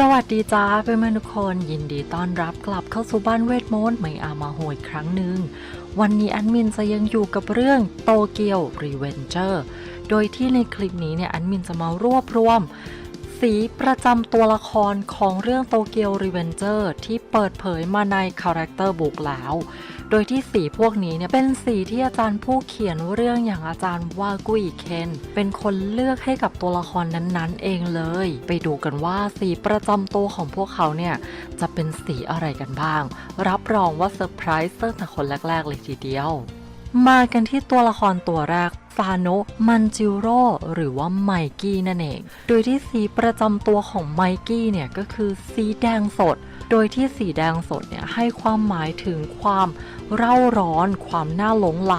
สวัสดีจ้าเพื่อนๆทุกคนยินดีต้อนรับกลับเข้าสู่บ้านเวทมนต์ไม่อามาโหยครั้งหนึ่ง วันนี้แอดมินจะยังอยู่กับเรื่องโตเกียวรีเวนเจอร์โดยที่ในคลิปนี้เนี่ยแอดมินจะมารวบรวม สีประจำตัวละครของเรื่องโตเกียวรีเวนเจอร์ที่เปิดเผยมาในคาแรคเตอร์บุกแล้ว โดยที่สีพวกนี้เนี่ยเป็นสีที่อาจารย์ผู้เขียนเรื่องอย่างอาจารย์วากุยเคนเป็นคนเลือกให้กับตัวละครนั้นๆ เองเลย ไปดูกันว่าสีประจำตัวของพวกเขาเนี่ยจะเป็นสีอะไรกันบ้าง รับรองว่าเซอร์ไพรส์ตั้งแต่คนแรก ๆ เลยทีเดียว มากันที่ตัวละครตัวแรกซาโนะมันจิโร่หรือว่าไมกี้นั่นเอง โดยที่สีประจำตัวของไมกี้เนี่ยก็คือสีแดงสด โดยที่สีแดงสดเนี่ยให้ความหมายถึงความเร่าร้อน ความน่าหลงไหล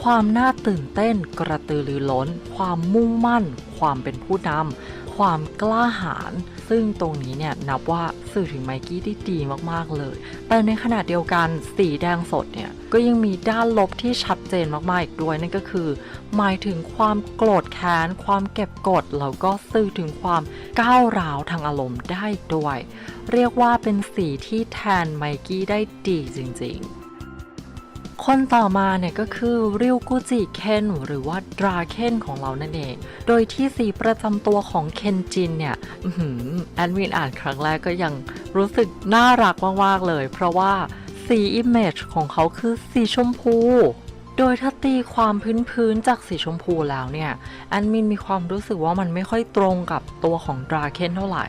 ความน่าตื่นเต้น กระตือรือร้น ความมุ่งมั่น ความเป็นผู้นำความกล้าหาญ ซึ่งตรงนี้เนี่ยนับว่าสื่อถึงไมกี้ได้ดีมากๆเลย แต่ในขณะเดียวกันสีแดงสดเนี่ยก็ยังมีด้านลบที่ชัดเจนมากๆอีกด้วยนั่นก็คือ หมายถึงความโกรธแค้น ความเก็บกดแล้วก็สื่อถึงความก้าวร้าวทางอารมณ์ได้ด้วย เรียกว่าเป็นสีที่แทนไมกี้ได้ดีจริงๆ คนต่อมาเนี่ยก็คือริวกุจิเคนหรือว่าดราเคนของเรานั่นเอง โดยที่สีประจำตัวของเคนจินเนี่ยแอดมินอ่านครั้งแรกก็ยังรู้สึกน่ารักมาก ๆ เลย เพราะว่าสีอิมเมจของเขาคือสีชมพู โดยถ้าตีความพื้นๆจากสีชมพูแล้วเนี่ยแอดมินมีความรู้สึกว่ามันไม่ค่อยตรงกับตัวของดราเคนเท่าไหร่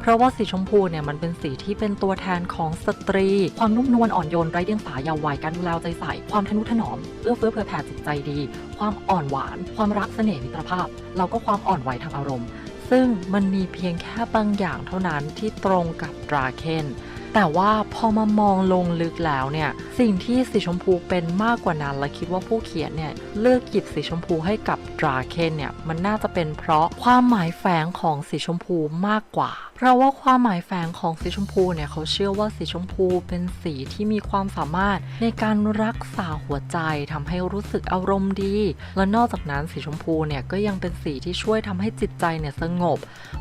เพราะว่าสีชมพูเนี่ยมันเป็นสีที่เป็นตัวแทนของสตรี ความนุ่มนวลอ่อนโยนไร้เดียงสาเยาว์วัยการดูแลใจใส่ ความทนุถนอมเอื้อเฟื้อเผื่อแผ่จิตใจดี ความอ่อนหวาน ความรักเสน่ห์มิตรภาพ แล้วก็ความอ่อนไหวทางอารมณ์ ซึ่งมันมีเพียงแค่บางอย่างเท่านั้นที่ตรงกับดราเคน แต่ว่าพอมามองลงลึกแล้วเนี่ย สิ่งที่สีชมพูเป็นมากกว่านั้น และคิดว่าผู้เขียนเนี่ย เลือกหยิบสีชมพูให้กับดราเคนเนี่ย มันน่าจะเป็นเพราะความหมายแฝงของสีชมพูมากกว่าเพราะว่าความหมายแฝงของสีชมพูเนี่ยเขาเชื่อว่าสีชมพูเป็นสีที่มีความสามารถในการรักษาหัวใจทำให้รู้สึกอารมณ์ดี และนอกจากนั้นสีชมพูเนี่ยก็ยังเป็นสีที่ช่วยทำให้จิตใจเนี่ยสงบ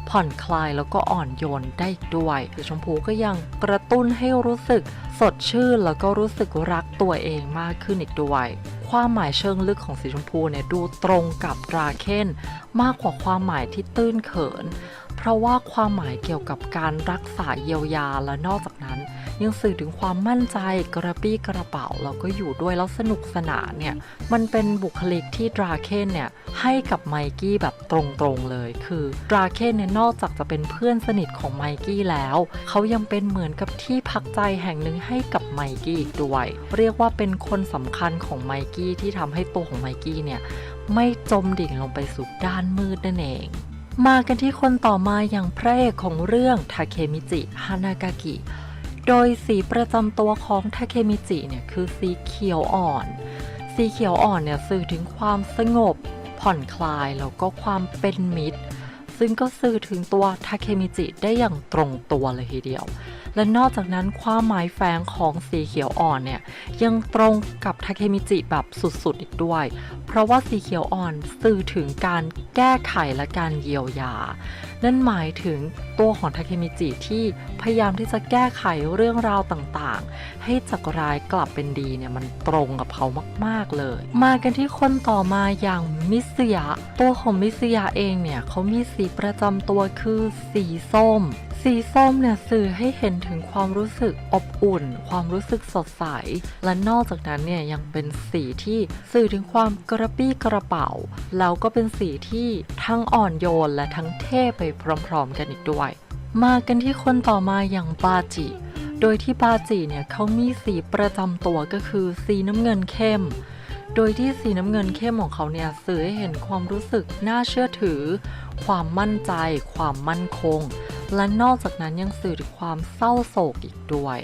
ผ่อนคลายแล้วก็อ่อนโยนได้อีกด้วย สีชมพูก็ยังกระตุ้นให้รู้สึกสดชื่นแล้วก็รู้สึกรักตัวเองมากขึ้นอีกด้วยความหมายเชิงลึกของสีชมพูเนี่ยดูตรงกับดราเคนมากกว่าความหมายที่ตื้นเขิน เพราะว่าความหมายเกี่ยวกับการรักษาเยียวยาและนอกจากนั้น ยังสื่อถึงความมั่นใจกระปี้กระเป๋าแล้วก็อยู่ด้วยแล้วสนุกสนานเนี่ยมันเป็นบุคลิกที่ดราเคนเนี่ยให้กับไมกี้แบบตรงๆเลย คือดราเคนเนี่ยนอกจากจะเป็นเพื่อนสนิทของไมกี้แล้วเขายังเป็นเหมือนกับที่พักใจแห่งหนึ่งให้กับไมกี้อีกด้วยเรียกว่าเป็นคนสำคัญของไมกี้ที่ทำให้ตัวของไมกี้เนี่ยไม่จมดิ่งลงไปสู่ด้านมืดนั่นเอง มากันที่คนต่อมาอย่างพระเอกของเรื่องทาเคมิจิฮานากากิ โดยสีประจำตัวของทาเคมิจิเนี่ยคือสีเขียวอ่อน สีเขียวอ่อนเนี่ยสื่อถึงความสงบ ผ่อนคลายแล้วก็ความเป็นมิตร ซึ่งก็สื่อถึงตัวทาเคมิจิได้อย่างตรงตัวเลยทีเดียว และนอกจากนั้นความหมายแฝงของสีเขียวอ่อนเนี่ยยังตรงกับทาเคมิจิแบบสุดๆอีกด้วย เพราะว่าสีเขียวอ่อนสื่อถึงการแก้ไขและการเยียวยา นั่นหมายถึงตัวของทาเคมิจิที่พยายามที่จะแก้ไขเรื่องราวต่างๆ ให้จากร้ายกลับเป็นดีเนี่ยมันตรงกับเขามากๆเลย มากันที่คนต่อมาอย่างมิสยะตัวของมิสยะเองเนี่ยเขามีสีีประจำตัวคือสีส้ม สีส้มเนี่ยสื่อให้เห็นถึงความรู้สึกอบอุ่น ความรู้สึกสดใส และนอกจากนั้นเนี่ยยังเป็นสีที่สื่อถึงความกระปี้กระเป๋า แล้วก็เป็นสีที่ทั้งอ่อนโยนและทั้งเท่ไปพร้อมๆกันอีกด้วย มากันที่คนต่อมาอย่างบาจิ โดยที่บาจิเนี่ยเขามีสีประจำตัวก็คือสีน้ำเงินเข้มโดยที่สีน้ำเงินเข้มของเขาเนี่ยสื่อให้เห็นความรู้สึกน่าเชื่อถือ ความมั่นใจ ความมั่นคง และนอกจากนั้นยังสื่อถึงความเศร้าโศกอีกด้วย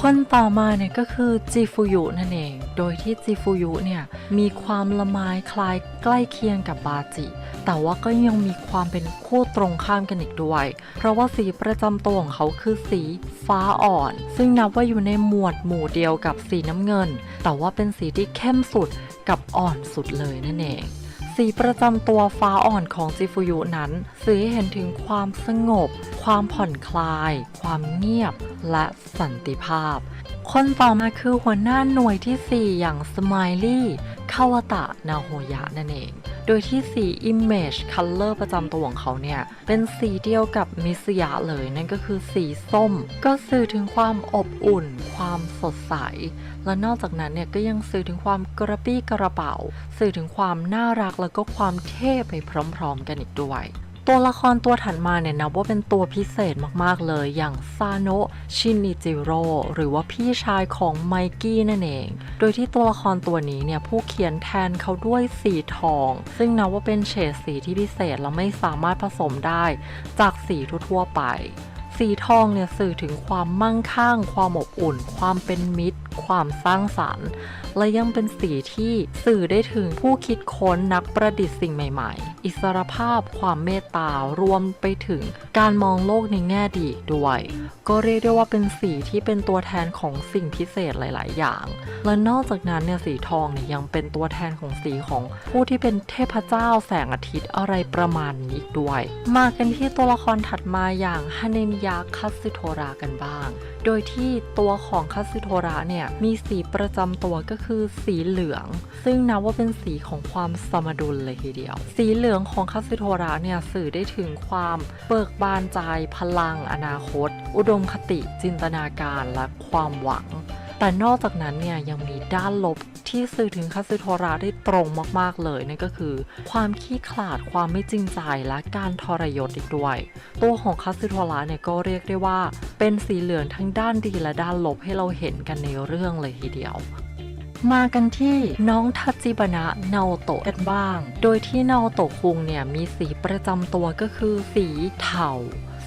คนต่อมาเนี่ยก็คือจิฟูยุนั่นเอง โดยที่จิฟูยุเนี่ยมีความละไมคล้ายใกล้เคียงกับบาจิ แต่ว่าก็ยังมีความเป็นคู่ตรงข้ามกันอีกด้วย เพราะว่าสีประจำตัวของเขาคือสีฟ้าอ่อน ซึ่งนับว่าอยู่ในหมวดหมู่เดียวกับสีน้ำเงิน แต่ว่าเป็นสีที่เข้มสุดกับอ่อนสุดเลยนั่นเอง สีประจำตัวฟ้าอ่อนของจิฟุยุนั้นสื่อให้เห็นถึงความสงบ ความผ่อนคลาย ความเงียบ และสันติภาพ คนต่อมาคือหัวหน้าหน่วยที่ 4 อย่างสมลี่คาวตะนาโฮยะนั่นเอง โดยที่สี Image Color ประจำตัวของเขาเนี่ย เป็นสีเดียวกับมิสยาเลย นั่นก็คือสีส้ม ก็สื่อถึงความอบอุ่น ความสดใส และนอกจากนั้นเนี่ย ก็ยังสื่อถึงความกระปี้กระเป๋า สื่อถึงความน่ารักแล้วก็ความเท่ไปพร้อม ๆ กันอีกด้วย ตัวละครตัวถัดมาเนี่ยนับว่าเป็นตัวพิเศษมากๆเลย อย่างซาโนะชินิจิโร่หรือว่าพี่ชายของไมกี้นั่นเอง โดยที่ตัวละครตัวนี้เนี่ยผู้เขียนแทนเขาด้วยสีทอง ซึ่งนับว่าเป็นเฉดสีที่พิเศษและไม่สามารถผสมได้ จากสีทั่วๆไปสีทองเนี่ยสื่อถึงความมั่งคั่ง ความอบอุ่น ความเป็นมิตร ความสร้างสรรค์ และยังเป็นสีที่สื่อได้ถึงผู้คิดค้นนักประดิษฐ์สิ่งใหม่ ๆ อิสรภาพความเมตตารวมไปถึงการมองโลกในแง่ดีด้วย ก็เรียกได้ว่าเป็นสีที่เป็นตัวแทนของสิ่งพิเศษหลาย ๆ อย่าง และนอกจากนั้นเนี่ยสีทองเนี่ยยังเป็นตัวแทนของสีของผู้ที่เป็นเทพเจ้าแสงอาทิตย์อะไรประมาณนี้อีกด้วย มากันที่ตัวละครถัดมาอย่างฮาเนมิยะคัตสึโทรากันบ้างโดยที่ตัวของคาสึโทระเนี่ยมีสีประจำตัวก็คือสีเหลือง ซึ่งนับว่าเป็นสีของความสมดุลเลยทีเดียว สีเหลืองของคาสึโทระเนี่ยสื่อได้ถึงความเบิกบานใจพลังอนาคต อุดมคติจินตนาการและความหวัง แต่นอกจากนั้นเนี่ยยังมีด้านลบที่สื่อถึงคัตสึโทระได้ตรงมากๆเลยนั่นก็คือ ความขี้ขลาดความไม่จริงใจและการทรยศอีกด้วย ตัวของคัตสึโทระเนี่ยก็เรียกได้ว่า เป็นสีเหลืองทั้งด้านดีและด้านลบให้เราเห็นกันในเรื่องเลยทีเดียวมากันที่น้องทัจิบนะนาโอโตะกันบ้าง โดยที่นาโอโตะคุงเนี่ยมีสีประจำตัวก็คือสีเทา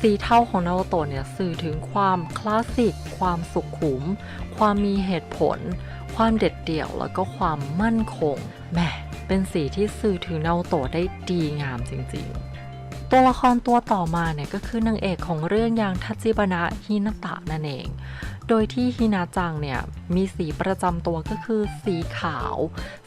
สีเทาของนาโอโตะเนี่ยสื่อถึงความคลาสสิก ความสุขขุม ความมีเหตุผล ความเด็ดเดี่ยวแล้วก็ความมั่นคงแหมเป็นสีที่สื่อถึงนาโอโตะได้ดีงามจริงๆ ตัวละครตัวต่อมาเนี่ยก็คือนางเอกของเรื่องอย่างทัจิบนะฮินาตะนั่นเอง โดยที่ฮินาจังเนี่ยมีสีประจำตัวก็คือสีขาว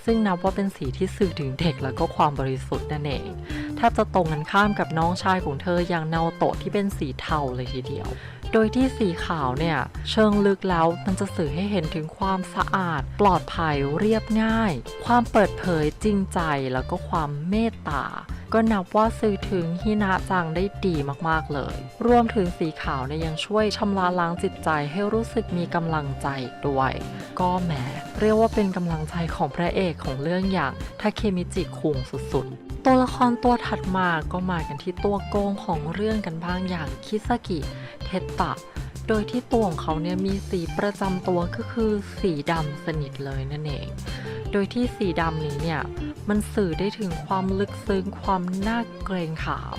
ซึ่งนับว่าเป็นสีที่สื่อถึงเด็กแล้วก็ความบริสุทธิ์นั่นเองแทบจะตรงกันข้ามกับน้องชายของเธออย่างเนาโอโตะที่เป็นสีเทาเลยทีเดียว โดยที่สีขาวเนี่ยเชิงลึกแล้วมันจะสื่อให้เห็นถึงความสะอาด ปลอดภัยเรียบง่าย ความเปิดเผยจริงใจแล้วก็ความเมตตา ก็นับว่าสื่อถึงฮินาจังได้ดีมากๆเลย รวมถึงสีขาวเนี่ยยังช่วยชำระล้างจิตใจให้รู้สึกมีกำลังใจด้วย ก็แหมเรียกว่าเป็นกำลังใจของพระเอกของเรื่องอย่างทาเคมิจิคุงสุดๆ ตัวละครตัวถัดมาก็มากันที่ตัวโกงของเรื่องกันบ้างอย่างคิซากิเทตตะ โดยที่ตัวของเขาเนี่ยมีสีประจำตัวก็คือสีดำสนิทเลยนั่นเอง โดยที่สีดำนี้เนี่ยมันสื่อได้ถึงความลึกซึ้ง ความน่าเกรงขาม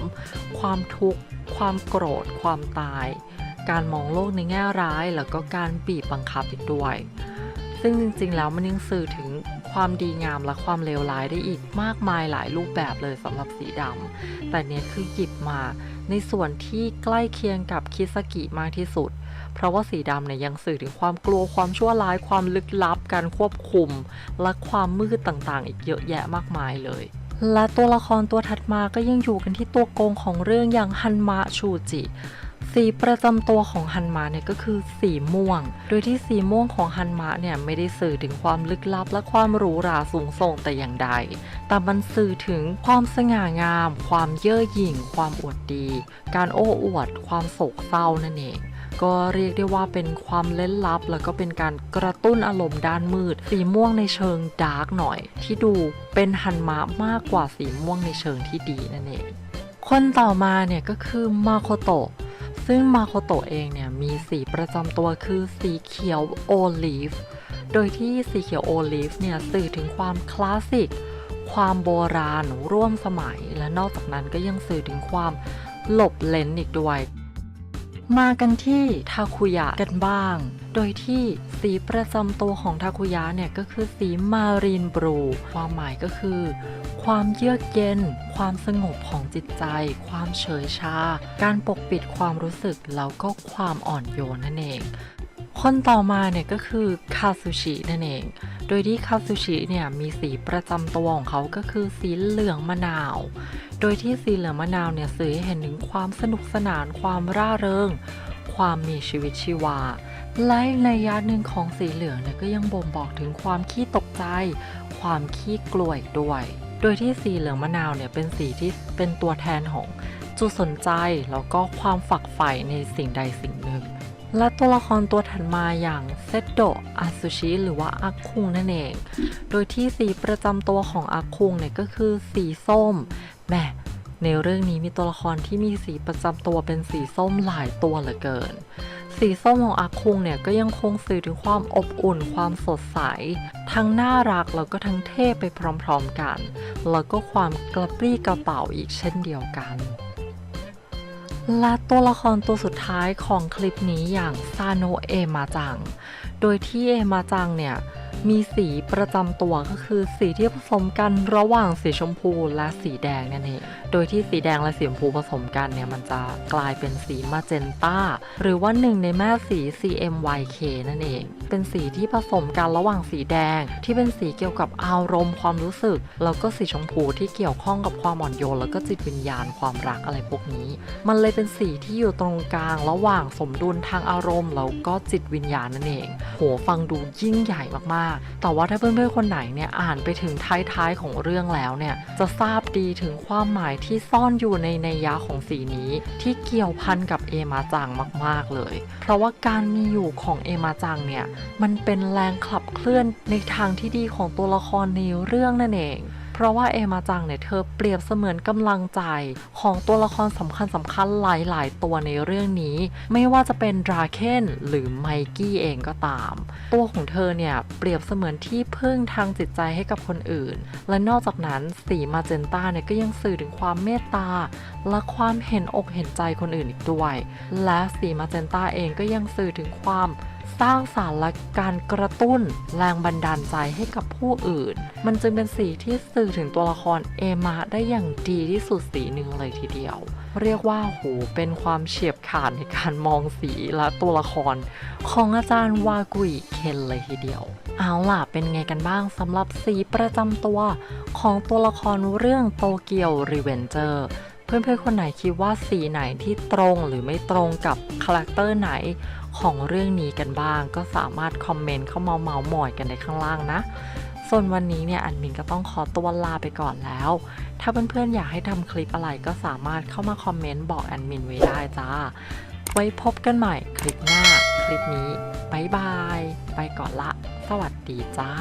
ความทุกข์ ความโกรธ ความตาย การมองโลกในแง่ร้าย แล้วก็การบีบบังคับอีกด้วย ซึ่งจริงๆ แล้วมันยังสื่อถึงความดีงามและความเลวร้ายได้อีกมากมายหลายรูปแบบเลยสำหรับสีดำแต่เนี้ยคือหยิบมาในส่วนที่ใกล้เคียงกับคิสกิมากที่สุด เพราะว่าสีดำเนี่ยยังสื่อถึงความกลัวความชั่วร้ายความลึกลับการควบคุม และความมืดต่างๆ อีกเยอะแยะมากมายเลยและตัวละครตัวถัดมาก็ยังอยู่กันที่ตัวโกงของเรื่องอย่างฮันมะชูจิ สีประจำตัวของฮันมะเนี่ยก็คือสีม่วง โดยที่สีม่วงของฮันมะเนี่ยไม่ได้สื่อถึงความลึกลับและความหรูหราสูงส่งแต่อย่างใด แต่มันสื่อถึงความสง่างาม ความเย่อหยิ่ง ความอวดดี การโอ้อวด ความโศกเศร้านั่นเอง ก็เรียกได้ว่าเป็นความเล้นลับ แล้วก็เป็นการกระตุ้นอารมณ์ด้านมืด สีม่วงในเชิงดาร์กหน่อย ที่ดูเป็นฮันมะมากกว่าสีม่วงในเชิงที่ดีนั่นเอง คนต่อมาเนี่ยก็คือมาโคโตะซึ่งมาโคโตะเองเนี่ยมีสีประจำตัวคือสีเขียวโอลีฟ โดยที่สีเขียวโอลีฟเนี่ยสื่อถึงความคลาสสิก ความโบราณร่วมสมัย และนอกจากนั้นก็ยังสื่อถึงความหลบเลนอีกด้วย มากันที่ทาคุยะกันบ้าง โดยที่สีประจำตัวของทาคุยะเนี่ยก็คือสีมารีนบลูความหมายก็คือ ความเยือกเย็น ความสงบของจิตใจ ความเฉยชา การปกปิดความรู้สึกแล้วก็ความอ่อนโยนนั่นเอง คนต่อมาเนี่ยก็คือคาซูชินั่นเอง โดยที่คาซูชิเนี่ยมีสีประจำตัวของเขาก็คือสีเหลืองมะนาว โดยที่สีเหลืองมะนาวเนี่ยสื่อให้เห็นถึงความสนุกสนานความร่าเริง ความมีชีวิตชีวา และในยะหนึ่งของสีเหลืองเนี่ยก็ยังบ่งบอกถึงความขี้ตกใจ ความขี้กลัวอีกด้วย โดยที่สีเหลืองมะนาวเนี่ยเป็นสีที่เป็นตัวแทนของจุดสนใจแล้วก็ความฝักใฝ่ในสิ่งใดสิ่งหนึ่ง และตัวละครตัวถัดมาอย่างเซโดะอาซุชิหรือว่าอาคุงนั่นเอง โดยที่สีประจำตัวของอาคุงเนี่ยก็คือสีส้มแหมในเรื่องนี้มีตัวละครที่มีสีประจำตัวเป็นสีส้มหลายตัวเหลือเกิน สีส้มของอาคุงเนี่ยก็ยังคงสื่อถึงความอบอุ่นความสดใส ทั้งน่ารักแล้วก็ทั้งเท่ไปพร้อมๆกัน แล้วก็ความกระปรี้กระเป๋าอีกเช่นเดียวกัน และตัวละครตัวสุดท้ายของคลิปนี้อย่างซาโนเอมาจัง โดยที่เอมาจังเนี่ย มีสีประจำตัวก็คือสีที่ผสมกันระหว่างสีชมพูและสีแดงนั่นเอง โดยที่สีแดงและสีชมพูผสมกันเนี่ยมันจะกลายเป็นสีมาเจนต้า หรือว่าหนึ่งในแม่สี CMYK นั่นเอง เป็นสีที่ผสมกันระหว่างสีแดง ที่เป็นสีเกี่ยวกับอารมณ์ความรู้สึก แล้วก็สีชมพูที่เกี่ยวข้องกับความอ่อนโยน แล้วก็จิตวิญญาณความรักอะไรพวกนี้ มันเลยเป็นสีที่อยู่ตรงกลางระหว่างสมดุลทางอารมณ์แล้วก็จิตวิญญาณนั่นเองโหฟังดูยิ่งใหญ่มากๆแต่ว่าถ้าเพื่อนๆคนไหนเนี่ยอ่านไปถึงท้ายๆของเรื่องแล้วเนี่ยจะทราบดีถึงความหมายที่ซ่อนอยู่ในในยยะของสีนี้ ที่เกี่ยวพันกับเอมาจังมากๆเลย เพราะว่าการมีอยู่ของเอมาจังเนี่ยมันเป็นแรงขับเคลื่อนในทางที่ดีของตัวละครในเรื่องนั่นเอง เพราะว่าเอมาจังเนี่ยเธอเปรียบเสมือนกำลังใจของตัวละครสำคัญสำคัญหลาย ๆ ตัวในเรื่องนี้ ไม่ว่าจะเป็นดราเคนหรือไมกี้เองก็ตาม ตัวของเธอเนี่ยเปรียบเสมือนที่พึ่งทางจิตใจให้กับคนอื่น และนอกจากนั้นสีมาเจนต้าเนี่ยก็ยังสื่อถึงความเมตตา และความเห็นอกเห็นใจคนอื่นอีกด้วย และสีมาเจนต้าเองก็ยังสื่อถึงความ สร้างสารรค์และการกระตุ้นแรงบันดาลใจให้กับผู้อื่น มันจึงเป็นสีที่สื่อถึงตัวละครเอมาได้อย่างดีที่สุดสีหนึ่งเลยทีเดียว เรียกว่าโหเป็นความเฉียบขาดในการมองสีและตัวละคร ของอาจารย์วากุยเคนเลยทีเดียว เอาล่ะเป็นไงกันบ้างสำหรับสีประจำตัวของตัวละครเรื่องโตเกียวรีเวนเจอร์เพื่อนๆคนไหนคิดว่าสีไหนที่ตรงหรือไม่ตรงกับคาแรคเตอร์ไหน ของเรื่องนี้กันบ้าง ก็สามารถคอมเมนต์เข้ามาเมาส์มอยกันในข้างล่างนะ ส่วนวันนี้เนี่ยอันมินก็ต้องขอตัวลาไปก่อนแล้ว ถ้าเพื่อนๆอยากให้ทำคลิปอะไรก็สามารถเข้ามาคอมเมนต์บอกแอนมินไว้ได้จ้า ไว้พบกันใหม่คลิปหน้า คลิปนี้บายบาย ไปก่อนละ สวัสดีจ้า